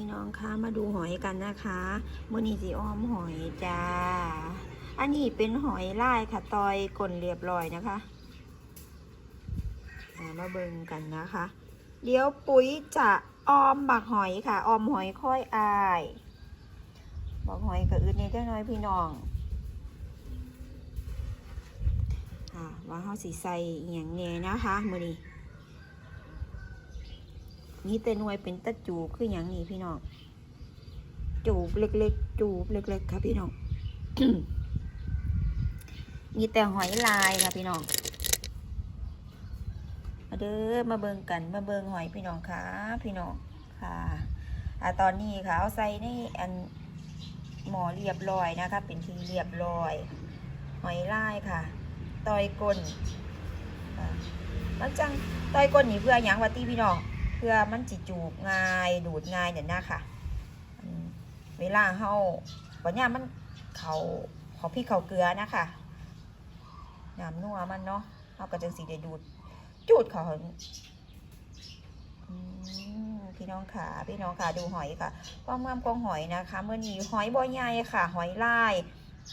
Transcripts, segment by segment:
พี่น้องคะมาดูหอยกันนะคะมือนีสีอ้อมหอยจ้า อันนี้เป็นหอยลายค่ะตอยกลนเรียบร้อยนะคะอ่ามาเบิ่งกันนะคะ เดี๋ยวปุ๋ยจะออมบักหอยค่ะ ออมหอยค่อยอายบักหอยกับอื่นนี่จังน้อยพี่น้องค่ะว่าเขาสีใส่อย่างเนี้นะคะมือนี้ นี่แต่หน่วยเป็นตะจูบคืออย่างนี้พี่น้อง จูบเล็กๆ จูบเล็กๆ ค่ะพี่น้องมีแต่หอยลายค่ะพี่น้อง มาเด้อมาเบิงกันมาเบิงหอยพี่น้องค่ะ พี่น้องค่ะอ่าตอนนี้ค่ะเอาใส่ในอันหมอเรียบร้อยนะคะ เป็นทีเรียบร้อย หอยลายค่ะต่อยก้นค่ะมันจังต่อยก้นนี่เพื่อหยังวะตีพี่น้อง เพื่อมันจิจูบง่ายดูดง่ายเนี่ยนะค่ะเวลาเฮาปัญญามมันเขาขาพี่เขาเกลือนะคะน้ำนัวมันเนาะเฮาก็จังสีได้ดูดจูดเขาอืมพี่น้องค่ะพี่น้องค่ะดูหอยค่ะความงามของหอยนะคะ เมื่อนี้หอยบ่อใหญ่ค่ะ หอยลาย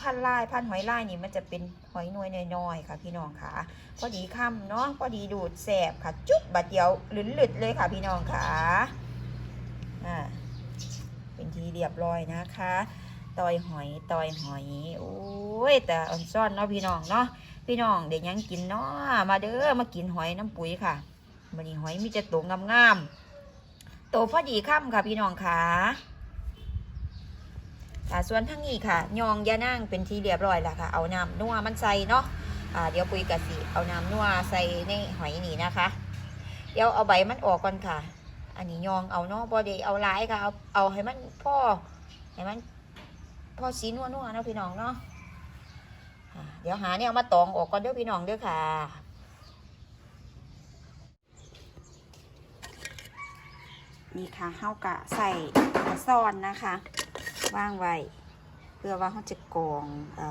พันลายพันหอยลายนี่มันจะเป็นหอยนวยน้อยๆค่ะ พี่น้องค่ะ พอดีคำเนาะพอดีดูดแสบค่ะ จุ๊บบัดเดียวหลืดๆเลยค่ะพี่น้องค่ะอ่าเป็นทีเรียบร้อยนะคะตอยหอยตอยหอยโอ้ยแต่อ่อนซ่อนเนาะพี่น้องเนาะพี่น้องเดี๋ยวยังกินเนาะมาเด้อมากินหอยน้ำปุ๋ยค่ะมันนี้หอยมีจะโตงามๆโตพอดีค่ำค่ะพี่น้องค่ะ ค่ะส่วนทั้งนี้ค่ะ ยองยานั่งเป็นทีเรียบร้อยแล้วค่ะ เอาน้ำนัวมันใส่เนาะอ่าเดี๋ยวปุยกะสิเอาน้ำนัวใส่ในหอยนี่นะคะ เดี๋ยวเอาใบมันออกก่อนค่ะ อันนี้ยองเอาเนาะบอดีเอาลายค่ะ เอาเอาให้มันพ่อให้มันพ่อสีนัวนัวเนาะพี่น้องเนาะเดี๋ยวหาเนี่ยเอามาตองออกก่อนเด้อพี่น้องเด้อค่ะนี่ค่ะเฮากะใส่กระซอนนะคะ ว่างไว้ เพื่อว่าเขาจะกองอ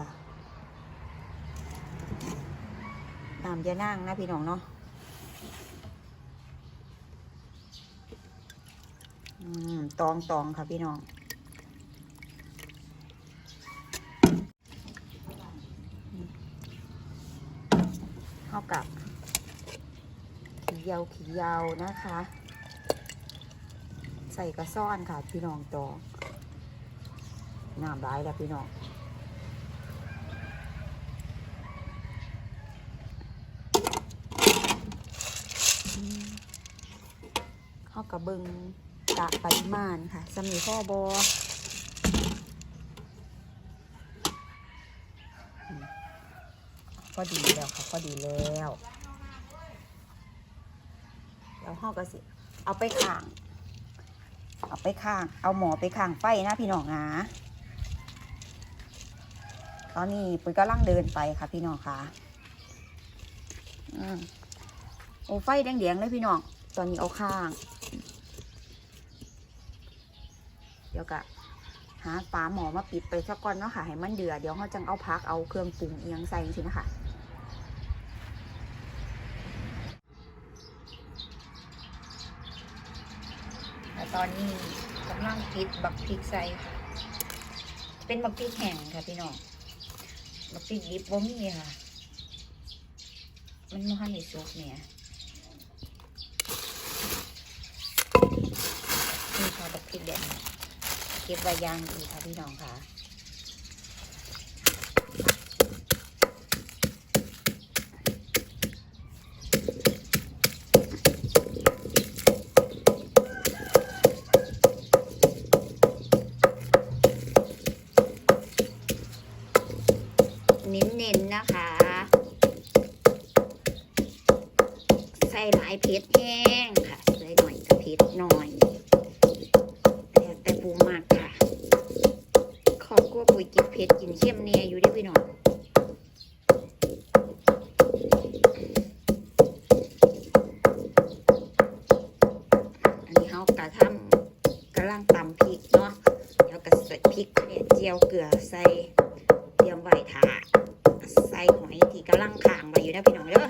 น้ำยานั่งนะพี่น้องเนาะตองตองค่ะพี่น้องเข้ากับขียาวขียาวนะคะ ใส่กระซ่อนค่ะพี่น้องตอง น้ำร้ายแล้วพี่น้องเข้ากับเบิงกะปริมาณค่ะสมีข้อบอมพอดีแล้วค่ะพอดีแล้วแล้วห้อก็สิ เอาไปข้าง เอาไปข้าง เอาหมอไปข้างไฟนะพี่น้องนะ ตอนนี้ปุ้ยก็ลังเดินไปค่ะพี่น้องค่ะอืมโอ้ไฟแดงๆเลยพี่น้อง ตอนนี้เอาข้าง เดี๋ยวกะหาปลาหมอมาปิดไปสักก่อนเนาะค่ะ ให้มันเดือดเดี๋ยวเขาจังเอาพักเอาเครื่องปรุงเอียงใส่สินะคะแต่ตอนนี้กำลังปิดบักพริกใส่ค่ะ เป็นบักพริกแห้งค่ะพี่น้อง บักพริกดิบบ่มีค่ะ มันมันในซุปเนี่ยนี่ค่ะบักพริกแดงเก็บไว้ยางดีค่ะพี่น้องค่ะ เน้นๆนะคะ ใส่หลายเผ็ดแห้งค่ะ ใส่หน่อยกับเผ็ดหน่อยแล้วแต่ปูมากค่ะ ขอบกลัวปุ๋ยกินเผ็ดกินเข้มเนี่ยอยู่ได้พี่น้องอันนี้เขากระทำกำลังตำพริกเนาะเดี๋ยวก็ใส่พริกเนี่ยเจียวเกลือใส่เตรียมไว้ถาใส่หอยที่กำลังข่างไว้อยู่นะพี่น้องเด้อ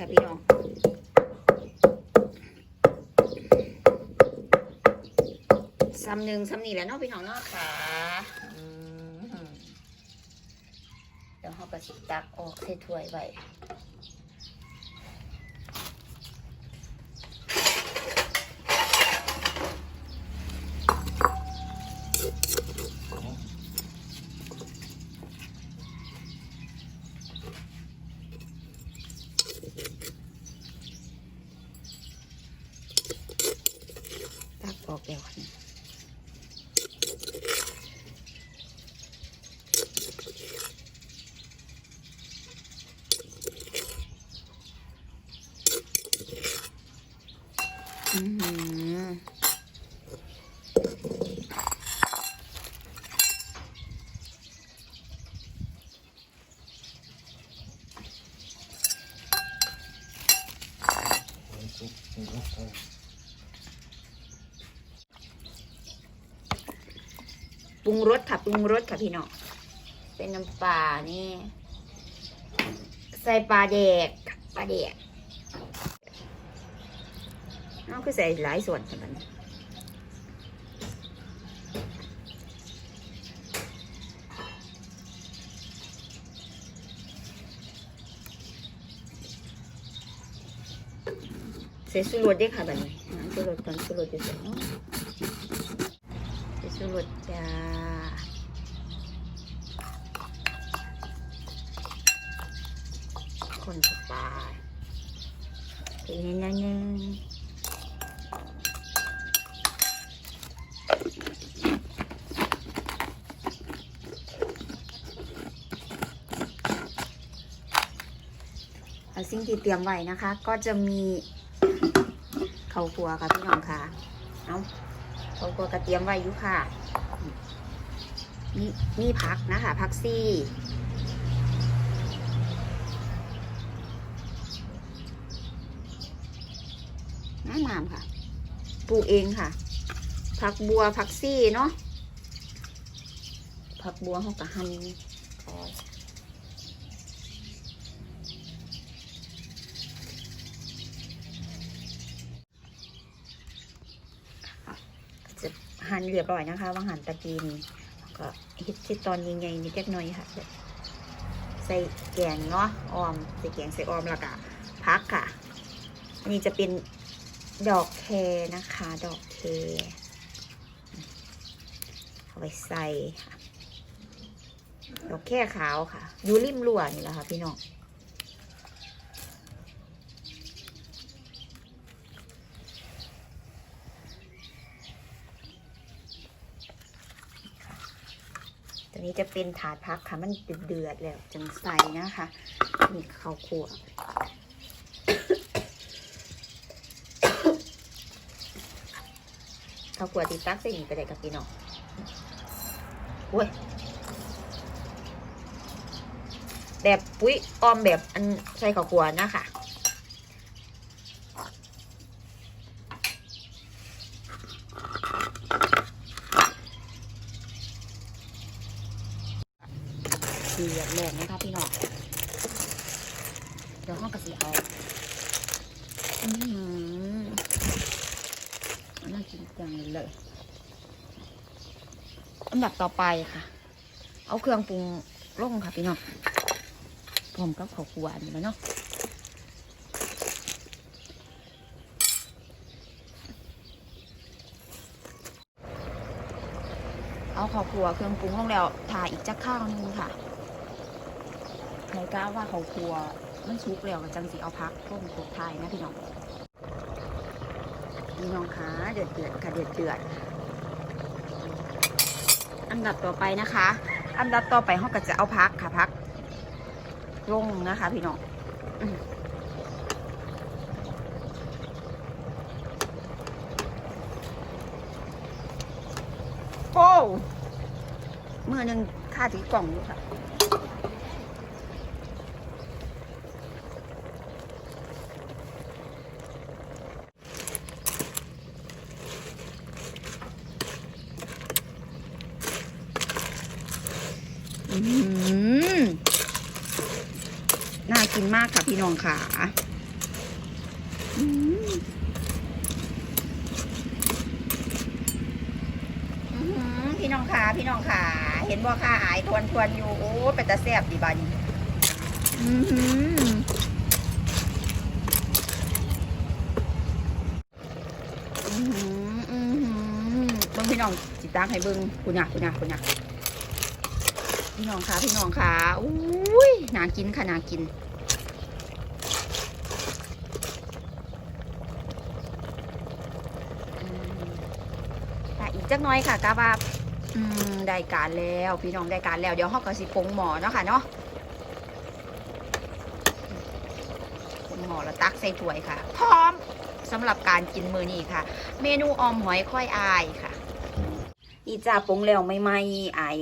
ค่ะพี่น้องซ้ำหนึ่งซ้ำนี่แหละเนาะพี่น้องเนาะค่ะเดี๋ยวเขาก็สิตักออกใส่ถ้วยไว้ ตักออกแล้วค่ะอือหือ ปรุงรสค่ะปรุงรสค่ะพี่น้องเป็นน้ำปลานี่ ใส่ปลาแดกปลาแดก น้องคือใส่หลายส่วนค่ะมันใส่สูรสด้ค่ะแบบนี้สูรสก่อนสูรสอยู่ใส่ใส่สูรสจ้าคนสบายทีนี้นิดนึง สิ่งที่เตรียมไว้นะคะ ก็จะมีข้าวคั่วค่ะพี่น้องค่ะเอาข้าวคั่วกระเทียมไว้อยู่ค่ะมีมีผักนะคะผักซี่น้ำนามค่ะปลูกเองค่ะ ผักบัวผักซี่เนาะผักบัวเขากะหั่นคอยก็จะหั่ นเรียบร้อยนะคะว่าหั่นตะกีนี่ก็เฮ็ดที่ตอนใหญ่นิดหน่อยค่ะ ใส่แกงเนาะออมใส่แกงใส่ออมแล้วก็พักค่ะ อันนี้จะเป็นดอกแคนะคะ ดอกเคเอาไปใส่ค่ะดอกแค่ขาวค่ะ อยู่ริมรั้วนี่แหละค่ะพี่น้อง ตัวนี้จะเป็นถาดพักค่ะ มันเดือดแล้วจังใส่นะคะนี่ข้าวคั่วข้าวคั่วติดตักใส่หนีไปได้กับพี่น้องโอ้ยแบบปุ้ยออมแบบอันใส่ข้าวคั่วนะคะ ดือดแรงนะคะพี่น้องเดี๋ยวห้องกระสีเอาอืมอันน่ากินจังเลยอันดับต่อไปค่ะ เอาเครื่องปรุงลงค่ะพี่น้องพร้อมกับข้าวคั่วนี่แหล้วเนาะเอาข้าวคั่วเครื่องปรุงลงแล้วถ่าอีกจักข้าวหนึงค่ะ ใครกล้าว่าเขาวคั่วมันสุกแล้วก็จังสีเอาพักต้มโคกไทายนะพี่น้องพี่น้องคะเดือดเดือดค่ะเดือดเดือดอันดับต่อไปนะคะ อันดับต่อไปเขาก็จะเอาพักค่ะพักลงนะคะ พี่น้องโอ้เมื่อนึงค่าถือกล่องอยู่ค่ะ น่ากินมากค่ะพี่น้องค่ะพี่น้องขาพี่น้องขาเห็นบ่ค่ะอายทวนทวนอยู่โอ้เป็นตาแซบดีบาดนีอือหืออื้อหืออื้อหือเบิ่งพี่น้องจิตตังให้เบิ่งคุณน่ะคุณน่ะคุณน่ะ พี่น้องขาพี่น้องขาอุ้ยน่ากินค่ะน่ากินค่อีกจักน้อยค่ะกาว่าอืมได้การแล้วพี่น้องได้การแล้วเดี๋ยวเฮาก็สิปงหมอเนาะค่ะเนาะปงหมอแล้วตักใส่ถ้วยค่ะ พร้อมสำหรับการกินมือนี้ค่ะ เมนูออมหอยค่อยอายค่ะ อีจ้าปงแล้วไม่ไม่อาย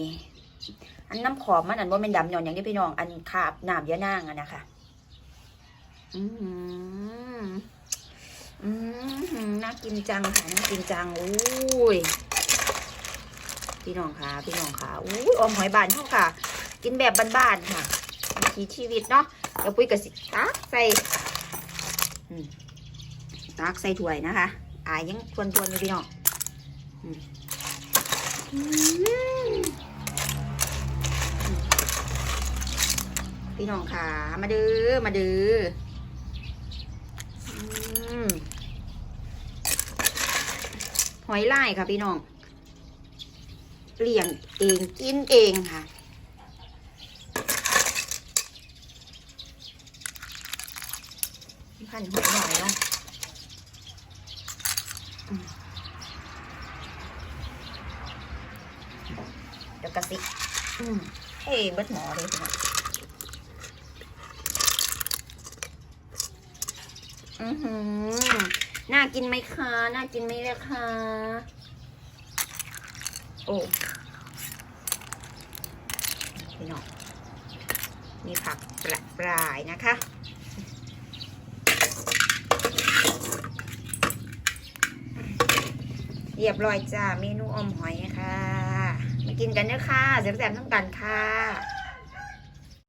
อันน้ำขอบมันอันว่าเป็นดำหย่อนอย่างที่พี่น้อง อันขาบน้ำยอะนางอะนะคะอืมอืมน่ากินจังค่ะน่ากินจังอุ้ยพี่น้องค่ะพี่น้องค่ะอุ้ยอมหอยบานเท่าค่ะ กินแบบบ้านๆค่ะวิถีชีวิตเนาะเดี๋ยวปุ้ยกับสิตักใส่ตักใส่ถ้วยนะคะอายยังทวนๆอยู่พี่น้องอืมอืม พี่น้องค่ะมาเด้อมาเด้อหอยลายค่ะพี่น้องเลี้ยงเองกินเองค่ะพันหอยหน่อยเนาะเดี๋ยวกระสิอืมเฮ้เบิดหมอเลยพี่น้อง อือหือน่ากินไหมคะ น่ากินไหมเลยคะ โอ้พี่น้องมีผักประปรายนะคะ เรียบร้อยจ้า เมนูอมหอยค่ะ มากินกันเด้อค่ะแซ่บๆทั้งกันค่ะ